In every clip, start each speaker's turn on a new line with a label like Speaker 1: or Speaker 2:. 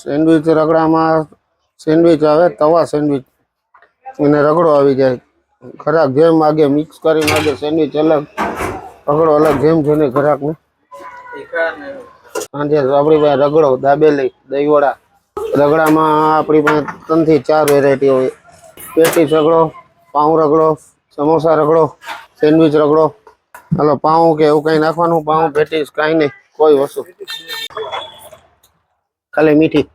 Speaker 1: Sandwich રગડામાં sandwich આવે તવા sandwich અને રગડો આવી જાય ખરાક જેમ માગે મિક્સ કરી માગે સેન્ડવિચ અલગ રગડો અલગ જેમ છે ને ખરાકને સાંજે આપણી પાસે રગડો દાબેલી દહીંવડા રગડામાં આપણી પાસે ત્રણથી ચાર વેરાયટી હોય પેટીસ રગડો પાઉં રગડો સમોસા રગડો સેન્ડવિચ રગડો હાલો પાઉં કે એવું કંઈ નાખવાનું પાઉં પેટીસ કાંઈ નહીં કોઈ વસ્તુ કાલે મીઠી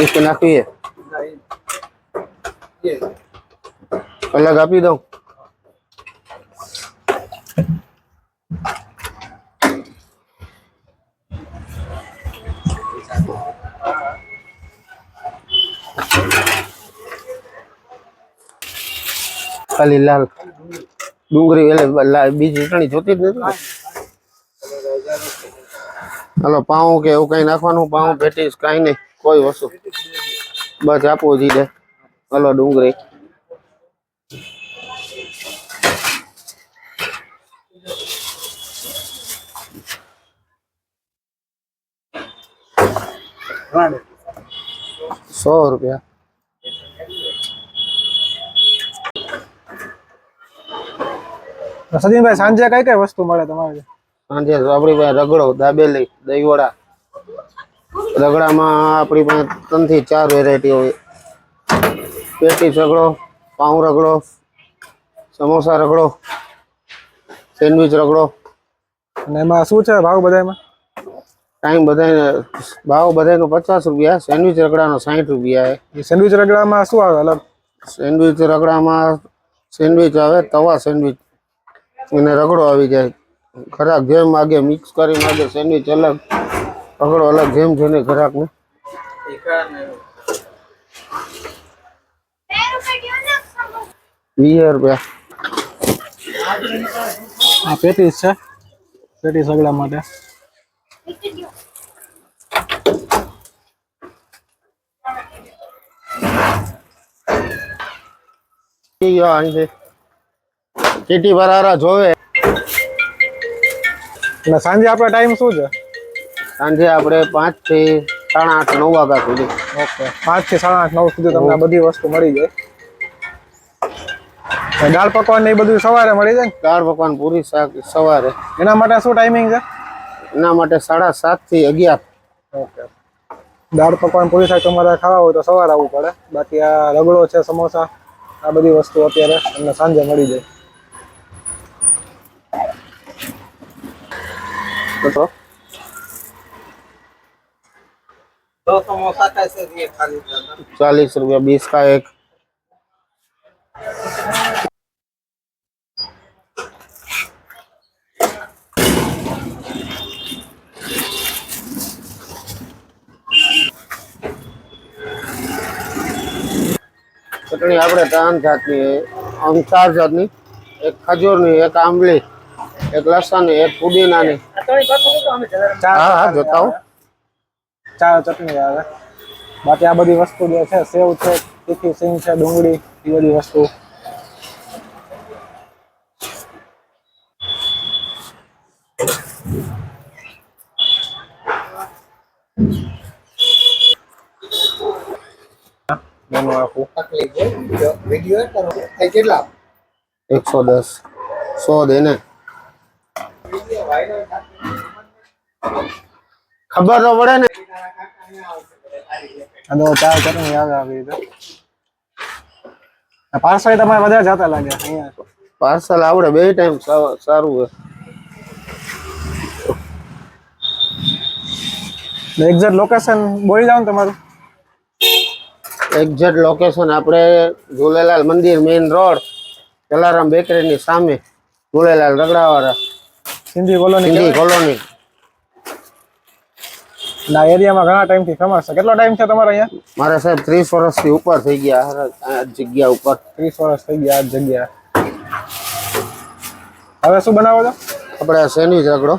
Speaker 1: ઈસુ નાખીએ અલગ આપી દઉં ખાલી લાલ ડુંગળી એટલે બીજી ચટણી જોતી જ નથી હાલો પાઉં કે એવું કઈ નાખવાનું પાઉં પેટીસ કઈ નહીં કોઈ વસ્તુ બસ આપવું જી દે હાલો ડુંગળી સો રૂપિયા
Speaker 2: સચિનભાઈ સાંજે કઈ કઈ વસ્તુ મળે તમારે
Speaker 1: સાંજે આપણી પાસે રગડો દાબેલી દહીંવડા રગડામાં આપણી પાસે ત્રણ થી ચાર વેરાયટી હોય પેટીસ રગડો પાઉં રગડો સમોસા રગડો સેન્ડવિચ રગડો
Speaker 2: અને એમાં શું છે ભાવ બધામાં
Speaker 1: ટાઈમ બધાને ભાવ બધાનો પચાસ રૂપિયા સેન્ડવિચ રગડાનો સાહીઠ રૂપિયા
Speaker 2: સેન્ડવિચ રગડામાં શું આવે અલગ
Speaker 1: સેન્ડવિચ રગડામાં સેન્ડવિચ આવે તવા સેન્ડવિચ મને રગડો આવી ગયો ખરા ઘેમ આગે મિક્સ કરી નાજો સેની અલગ પગળો અલગ ઘેમ જોને ખરાક ને પેરો પર કયો ના વીર ભયા
Speaker 2: આ પેટી છે રેડી सगळा માટે
Speaker 1: કીજો કીયો આઈ દે ટીટી વરારા જોવે
Speaker 2: ને સાંજે આપડે ટાઈમ શું છે
Speaker 1: સાંજે આપડે 5 થી 8 9 વાગ્યા સુધી
Speaker 2: ઓકે 5 થી 8 9 સુધી તમને બધી વસ્તુ મળી જાય ડાળ પકોવાની બધી સવારે મળી જાય
Speaker 1: ને ડાળ ભગવાન પૂરી શાક સવારે
Speaker 2: ઘણા માટે શું ટાઈમિંગ છે
Speaker 1: ના માટે 7:30 થી 11
Speaker 2: ઓકે ડાળ પકોવાની પૂરી શાક તમારે ખાવું હોય તો સવારે આવવું પડે બાકી આ લગણો છે સમોસા આ બધી વસ્તુ અત્યારે તમને સાંજે મળી જાય
Speaker 1: चालीस रुपया बीस का एक चटनी आप त्रन जातनी चार जातनी एक खजूर एक आंबली एक लसन एक
Speaker 2: पुदीना
Speaker 1: હા હા જોતા હું
Speaker 2: ચાર ચટણી આવે બાકી આ બધી વસ્તુ જે છે સેવ છે તીખી સિંગ છે ડુંગળી એ બધી વસ્તુ મેનુ આખું વિડિયો કેટલા
Speaker 1: એકસો દસ સો દે ને ખબર તો પડે ને
Speaker 2: હલો ચાલ કરો યાદ આવી રીતે પાર્સલ તમારે વધારે જતા લાગે અહીંયા
Speaker 1: પાર્સલ આવડે બે ટાઈમ સારું હોય
Speaker 2: એક્ઝેક્ટ લોકેશન બોલી જાવ તમારું
Speaker 1: એક્ઝેક્ટ લોકેશન આપણે ઝૂલેલાલ મંદિર મેઇન રોડ જલારામ બેકરીની સામે ઝૂલેલાલ રગડાવાળા
Speaker 2: સિંધી કોલોની
Speaker 1: સિંધી કોલોની
Speaker 2: ના એરિયામાં ઘણા ટાઈમથી ફેમસ છે કેટલો ટાઈમ છે તમારે અહીંયા
Speaker 1: મારે સાહેબ ત્રીસ વર્ષથી ઉપર થઈ ગયા આ જગ્યા ઉપર
Speaker 2: ત્રીસ વર્ષ થઈ ગયા આ જગ્યા હવે શું બનાવો છો
Speaker 1: આપણે સેન્ડવિચ રગડો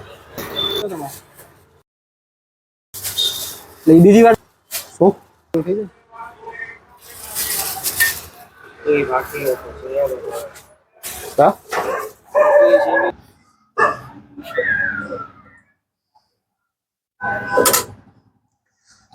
Speaker 2: બીજી વાર
Speaker 1: શું
Speaker 2: થઈ જાય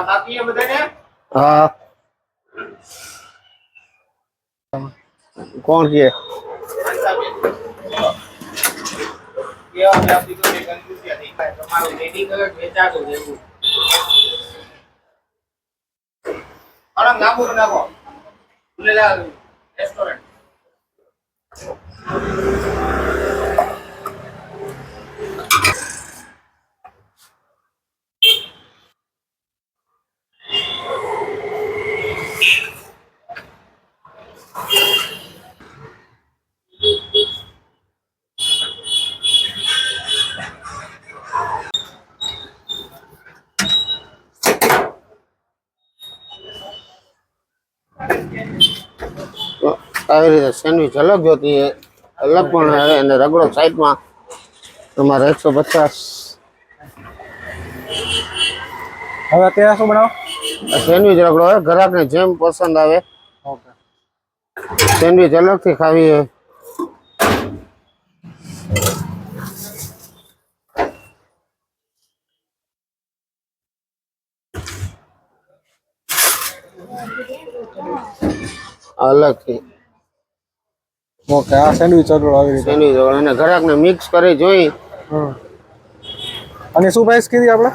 Speaker 2: તાકાતી
Speaker 1: હે બધાને હા કોણ છે રેસ્ટોરન્ટ આવી રીતે સેન્ડવિચ અલગ જોતી હે અલગ પણ આવે અને રગડો સાઈડમાં તમારે એકસો પચાસ
Speaker 2: હવે અત્યારે શું બનાવો
Speaker 1: સેન્ડવિચ રગડો હોય ગ્રાહકને જેમ પસંદ આવે સેન્ડવિચ અલગથી ખાવી અલગથી
Speaker 2: ઓકે આ સેન્ડવિચ રોલ આવી રીતે
Speaker 1: સેન્ડવિચ રોલ અને ઘરાકને મિક્સ કરી જોઈ
Speaker 2: અને શું પ્રાઇસ કીધી આપણે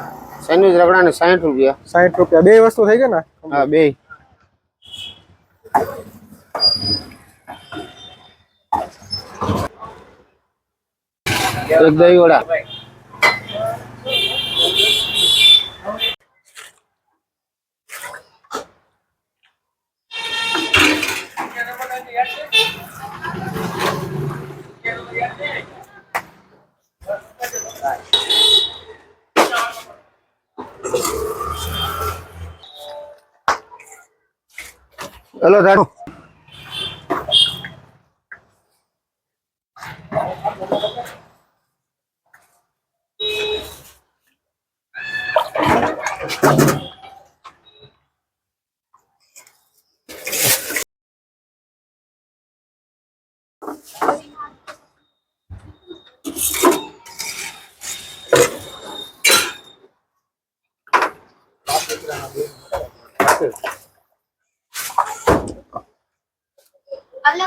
Speaker 1: સેન્ડવિચ રગડા ને સાઠ રૂપિયા
Speaker 2: સાઠ રૂપિયા બે વસ્તુ થઈ ગઈ ને
Speaker 1: હા બે એક દહીં વડા Hello, Dad.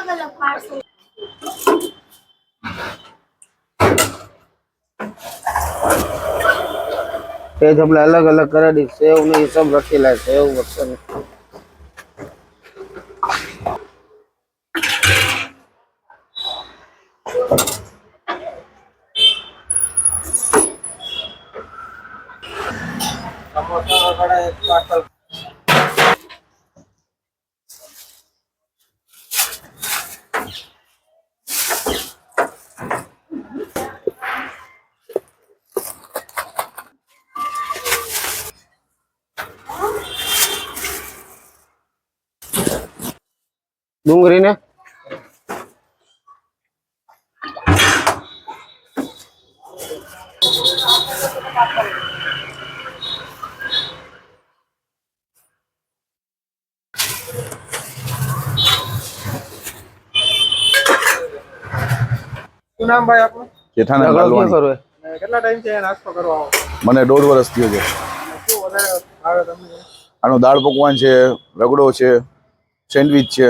Speaker 1: अलग अलग कर सब रखे लाए सेव वक्सन ડુંગળીને
Speaker 2: શું નામ
Speaker 3: મને દોઢ વર્ષ થયો છે આનો દાળ પકવાન છે રગડો છે સેન્ડવીચ છે